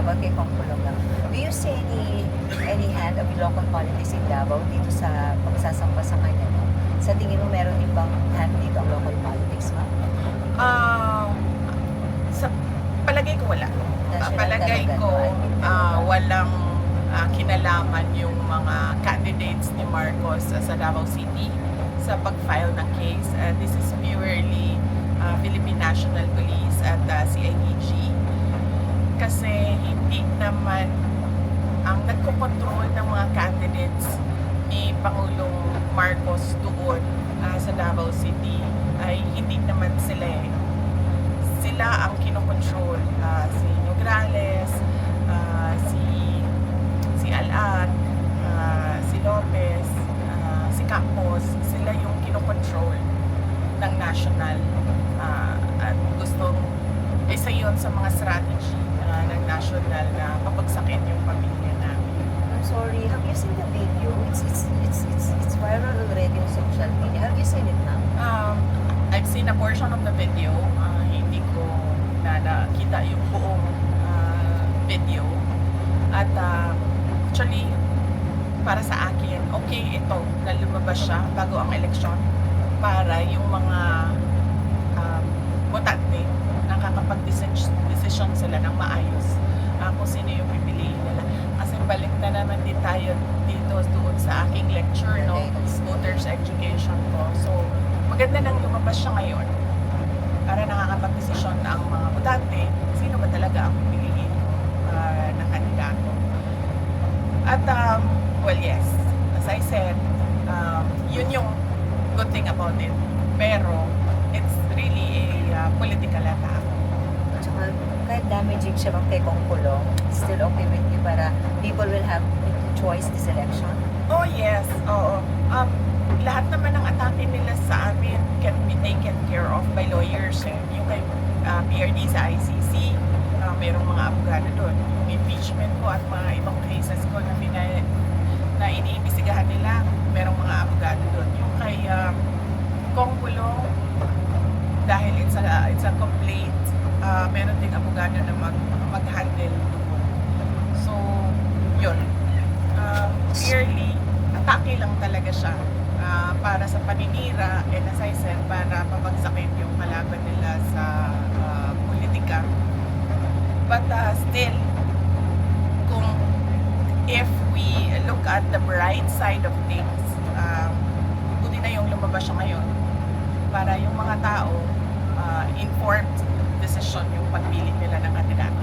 about kay Kong Kulong lang. Do you see any any hand of local politics in Davao dito sa pagsasamba sa kanya? No? Sa tingin mo meron din bang hand dito ang local politics, ma'am? Ah, sa palagay ko wala. National palagay ko ah, walang ah, kinalaman yung mga candidates ni Marcos ah, sa Davao City sa pag-file ng case. Ah, this is purely ah, Philippine National Police at ah, CIDG. Naman ang nagkocontrol ng mga candidates ni Pangulong Marcos doon ah, sa Davao City ay hindi naman sila eh. Sila ang kinokontrol. Ah, si Nograles, ah, si si Alan, ah, si Lopez, ah, si Campos, sila yung kinokontrol ng national ah, at gustong isa yon sa mga strategy ah, ng national na papagsakin yung pamilya namin. I'm sorry, have you seen the video? It's it's it's it's, it's viral already on social media. Have you seen it, ma'am? Um, I've seen a portion of the video. Ah, hindi ko na nakita yung buong ah, video. At ah, actually, para sa akin, okay ito na lumabas siya bago ang eleksyon para yung mga sila ng maayos ah, kung sino yung pipiliin nila. Kasi balik na naman din tayo dito doon sa aking lecture, no? voters education ko. So, maganda nang lumabas siya ngayon para nakakapag-desisyon na ang mga botante sino ba talaga ang pipiliin ah, na kandidato. At, um, well, yes, as I said, um, yun yung good thing about it. Pero, it's really a uh, political attack. Tsaka kahit damaging siya bang kay Kong Kulong, still okay with you para people will have choice this election? Oh yes, oo. Um, lahat naman ng atake nila sa amin can be taken care of by lawyers. Eh. Yung kay uh, PRD sa ICC, uh, merong mga abogado doon. Yung impeachment ko at mga ibang cases ko na, pina, na iniimbestigahan nila, merong mga abogado doon. Yung kay um, Kong Pulong, dahil it's a, it's a complaint, uh, meron ding abogado na mag, mag-handle. So, yun. Uh, clearly, atake lang talaga siya ah, para sa paninira and as I said, para pabagsakin yung kalaban nila sa ah, politika. But ah, still, kung if we look at the bright side of things, um, buti na yung lumabas siya ngayon para yung mga tao ah, informed decision yung pagpili nila ng kandidato.